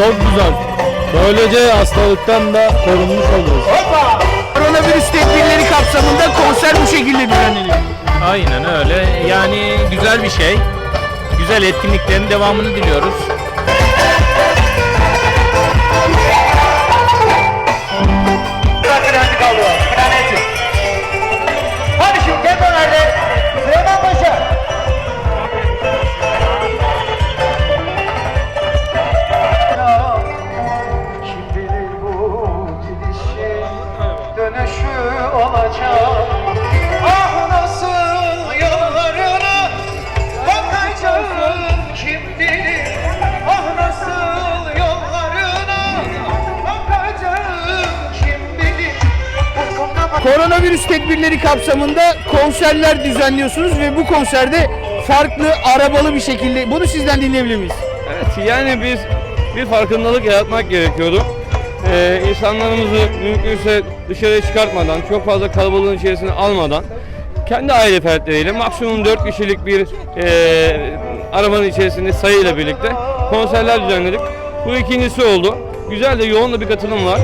Çok güzel. Böylece hastalıktan da korunmuş oluruz. Koronavirüs tedbirleri kapsamında konser bu şekilde düzenleniyor. Aynen öyle. Yani güzel bir şey. Güzel etkinliklerin devamını diliyoruz. Koronavirüs tedbirleri kapsamında konserler düzenliyorsunuz ve bu konserde farklı arabalı bir şekilde bunu sizden dinleyebilir miyiz? Evet yani biz bir farkındalık yaratmak gerekiyordu. Ee, insanlarımızı mümkünse dışarıya çıkartmadan, çok fazla kalabalığın içerisine almadan kendi aile fertleriyle maksimum 4 kişilik bir e, arabanın içerisinde sayıyla birlikte konserler düzenledik. Bu ikincisi oldu. Güzel de yoğun da bir katılım var.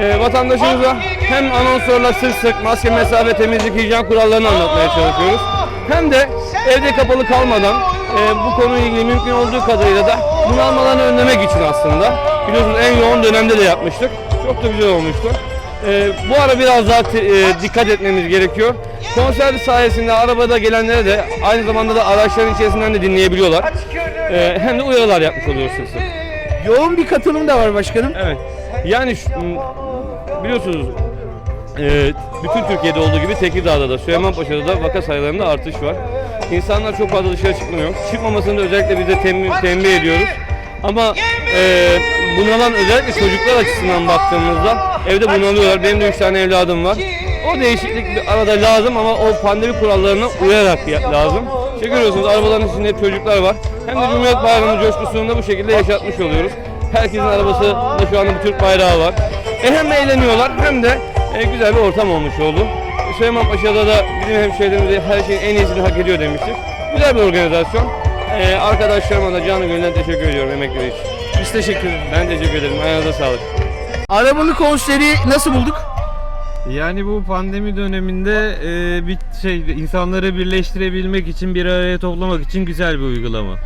Ee, vatandaşımıza hem anonslarla sık sık maske, mesafe, temizlik, hijyen kurallarını anlatmaya çalışıyoruz. Hem de evde kapalı kalmadan e, bu konuyla ilgili mümkün olduğu kadarıyla da bunalmalarını önlemek için aslında. Biliyorsunuz en yoğun dönemde de yapmıştık. Çok da güzel olmuştu. E, bu ara biraz daha e, dikkat etmemiz gerekiyor. Konser sayesinde arabada gelenlere de aynı zamanda da araçların içerisinden de dinleyebiliyorlar. E, hem de uyarılar yapmış oluyoruz sık. Yoğun bir katılım da var başkanım. Evet. Yani biliyorsunuz e, bütün Türkiye'de olduğu gibi Tekirdağ'da da Süleymanpaşa'da da vaka sayılarında artış var. İnsanlar çok fazla dışarı çıkmıyor. Çıkmamasını özellikle biz de tembih, tembih ediyoruz. Ama e, bunalan özellikle çocuklar açısından baktığımızda evde bunalıyorlar. Benim de üç tane evladım var. O değişiklik bir arada lazım ama o pandemi kurallarına uyarak ya- lazım. İşte görüyorsunuz arabaların içinde çocuklar var. Hem de Cumhuriyet Bayramı coşkusunu da bu şekilde yaşatmış oluyoruz. Herkesin arabasında şu anda bir Türk bayrağı var. E hem eğleniyorlar hem de e, güzel bir ortam olmuş oldu. Süleymanpaşa'da da bizim hemşehrilerimiz her şeyin en iyisini hak ediyor demiştik. Güzel bir organizasyon. E, arkadaşlarıma da canı gönülden teşekkür ediyorum emekleri için. Biz teşekkür ederiz. Ben teşekkür ederim. Ayağınıza sağlık. Arabalı konseri nasıl bulduk? Yani bu pandemi döneminde e, bir şey insanları birleştirebilmek için bir araya toplamak için güzel bir uygulama.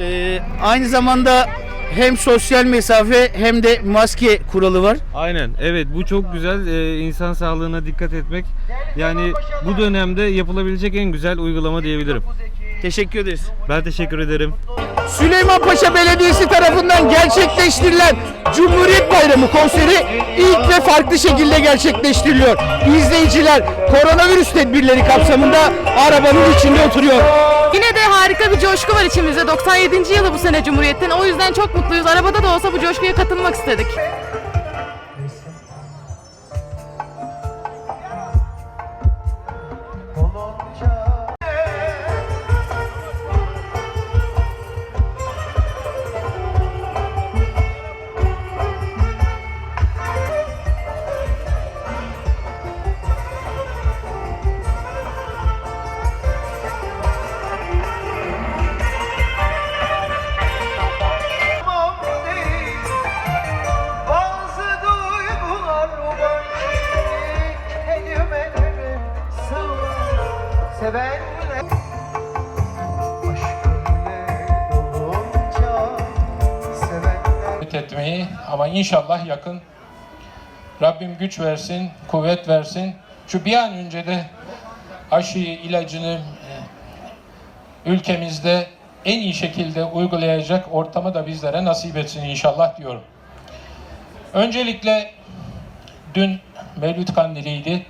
Ee, aynı zamanda hem sosyal mesafe hem de maske kuralı var. Aynen. Evet bu çok güzel. E, insan sağlığına dikkat etmek. Yani bu dönemde yapılabilecek en güzel uygulama diyebilirim. Teşekkür ederiz. Ben teşekkür ederim. Süleymanpaşa Belediyesi tarafından gerçekleştirilen Cumhuriyet Bayramı konseri ilk ve farklı şekilde gerçekleştiriliyor. İzleyiciler koronavirüs tedbirleri kapsamında arabanın içinde oturuyor. Yine de harika bir coşku var içimizde. 97. yılı bu sene Cumhuriyet'in. O yüzden çok mutluyuz. Arabada da olsa bu coşkuya katılmak istedik. Davet etmeyi ama inşallah yakın Rabbim güç versin, kuvvet versin. Şu bir an önce de aşıyı, ilacını e, ülkemizde en iyi şekilde uygulayacak ortamı da bizlere nasip etsin inşallah diyorum. Öncelikle dün Mevlüt Kandili'ydi.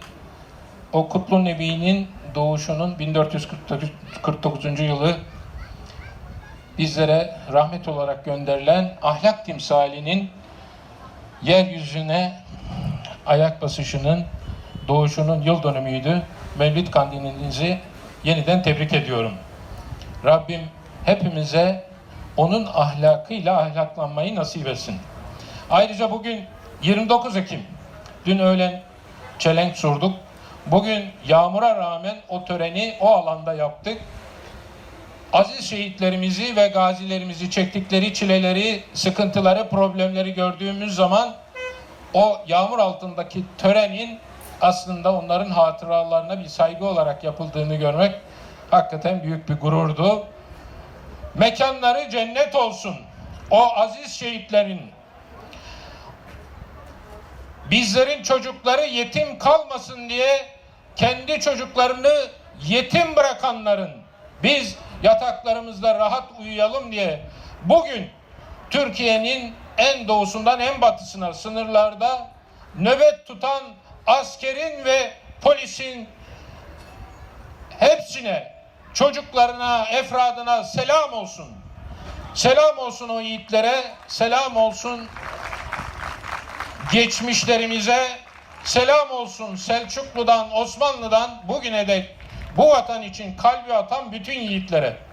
O Kutlu Nebi'nin doğuşunun 1449. yılı bizlere rahmet olarak gönderilen ahlak timsalinin yeryüzüne ayak basışının, doğuşunun yıl dönümüydü. Mevlid kandilinizi yeniden tebrik ediyorum. Rabbim hepimize onun ahlakıyla ahlaklanmayı nasip etsin. Ayrıca bugün 29 Ekim, dün öğlen çelenk surduk. Bugün yağmura rağmen o töreni o alanda yaptık. aziz şehitlerimizi ve gazilerimizi çektikleri çileleri, sıkıntıları, problemleri gördüğümüz zaman o yağmur altındaki törenin aslında onların hatıralarına bir saygı olarak yapıldığını görmek hakikaten büyük bir gururdu. Mekanları cennet olsun. O aziz şehitlerin bizlerin çocukları yetim kalmasın diye kendi çocuklarını yetim bırakanların biz yataklarımızda rahat uyuyalım diye bugün Türkiye'nin en doğusundan en batısına sınırlarda nöbet tutan askerin ve polisin hepsine çocuklarına, efradına selam olsun. Selam olsun o yiğitlere, selam olsun geçmişlerimize selam olsun Selçuklu'dan, Osmanlı'dan bugüne dek bu vatan için kalbi atan bütün yiğitlere.